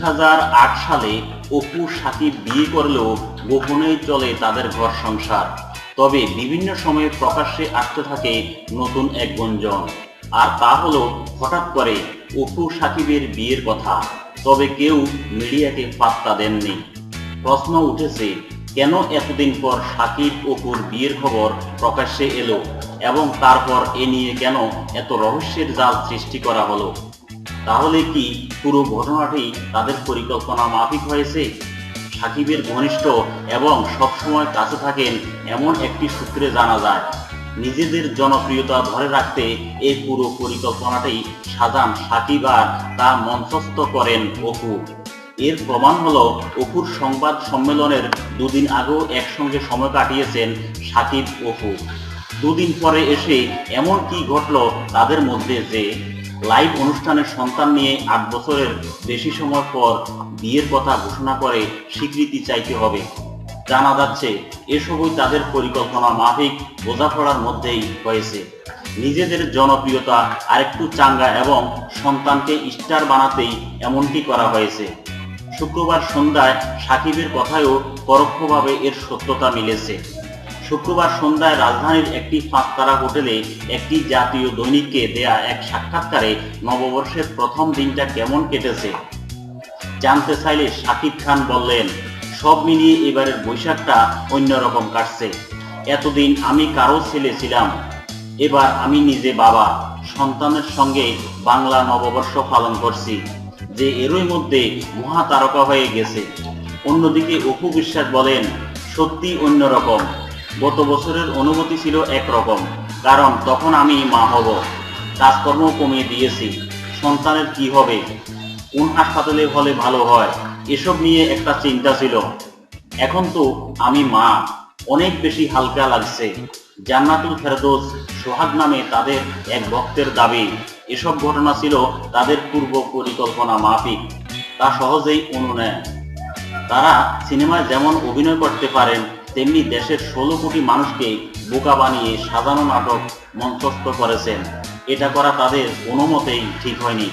সালে অপু সাকিব বিয়ে করলেও গোপনেই চলে তাদের ঘর সংসার। তবে বিভিন্ন সময়ে প্রকাশ্যে আসতে থাকে নতুন এক গুঞ্জন। আর তা হলো, হঠাৎ করে অপু সাকিবের বিয়ের কথা। তবে কেউ মিডিয়াকে পাত্তা দেননি। প্রশ্ন উঠেছে, কেন এতদিন পর সাকিব অপুর বিয়ের খবর প্রকাশ্যে এলো এবং তারপর এ নিয়ে কেন এত রহস্যের জাল সৃষ্টি করা হলো? তাহলে কি পুরো ঘটনাটি তাদের পরিকল্পনা মাফিক হয়েছে? সাকিবের ঘনিষ্ঠ এবং সবসময় কাছে থাকেন এমন একটি সূত্রে জানা যায়। নিজেদের জনপ্রিয়তা ধরে রাখতে এই পুরো পরিকল্পনাটি সাজান সাকিব আর তা মঞ্চস্থ করেন অপু। এর প্রমাণ হলো অপুর সংবাদ সম্মেলনের দুদিন আগেও একসঙ্গে সময় কাটিয়েছেন সাকিব অপু। দুদিন পরে এসে এমন কি ঘটলো তাদের মধ্যে যে লাইভ অনুষ্ঠানের সন্তান নিয়ে আট বছরের বেশি সময় পর বিয়ের কথা ঘোষণা করে স্বীকৃতি চাইতে হবে। জানা যাচ্ছে এসবই তাদের পরিকল্পনা মাফিক বোঝাপড়ার মধ্যেই হয়েছে। নিজেদের জনপ্রিয়তা আরেকটু চাঙ্গা এবং সন্তানকে স্টার বানাতেই এমনটি করা হয়েছে। শুক্রবার সন্ধ্যায় সাকিবের কথায়ও পরোক্ষভাবে এর সত্যতা মিলেছে। শুক্রবার সন্ধ্যায় রাজধানীর একটি পাঁচতারা হোটেলে একটি জাতীয় দৈনিককে দেয়া এক সাক্ষাৎকারে নববর্ষের প্রথম দিনটা কেমন কেটেছে? জানতে চাইলে সাকিব খান বললেন, সব মিলিয়ে এবারের বৈশাখটা অন্যরকম কাটছে। এতদিন আমি কারও ছেলে ছিলাম, এবার আমি নিজে বাবা, সন্তানের সঙ্গে বাংলা নববর্ষ পালন করছি, যে এরই মধ্যে মহা তারকা হয়ে গেছে। অন্যদিকে অপু বিশ্বাস বলেন, সত্যি অন্যরকম গত বছরের অনুভূতি ছিল একরকম, কারণ তখন আমি মা হব। কাজকর্ম কমিয়ে দিয়েছি। সন্তানের কি হবে? কোন হাসপাতালে হলে ভালো হয়? এসব নিয়ে একটা চিন্তা ছিল। এখন তো আমি মা। অনেক বেশি হালকা লাগছে। জান্নাতুল ফেরদৌস, সোহাগ নামে তাদের এক ভক্তের দাবি। এসব ঘটনা ছিল তাদের পূর্ব পরিকল্পনা মাফিক। তা সহজেই অনুনয় তারা সিনেমায় যেমন অভিনয় করতে পারেন তেমনি দেশের ষোলো কোটি মানুষকে বোকা বানিয়ে সাজানো নাটক মঞ্চস্থ করেছেন। এটা করা তাদের কোনো মতেই ঠিক হয়নি।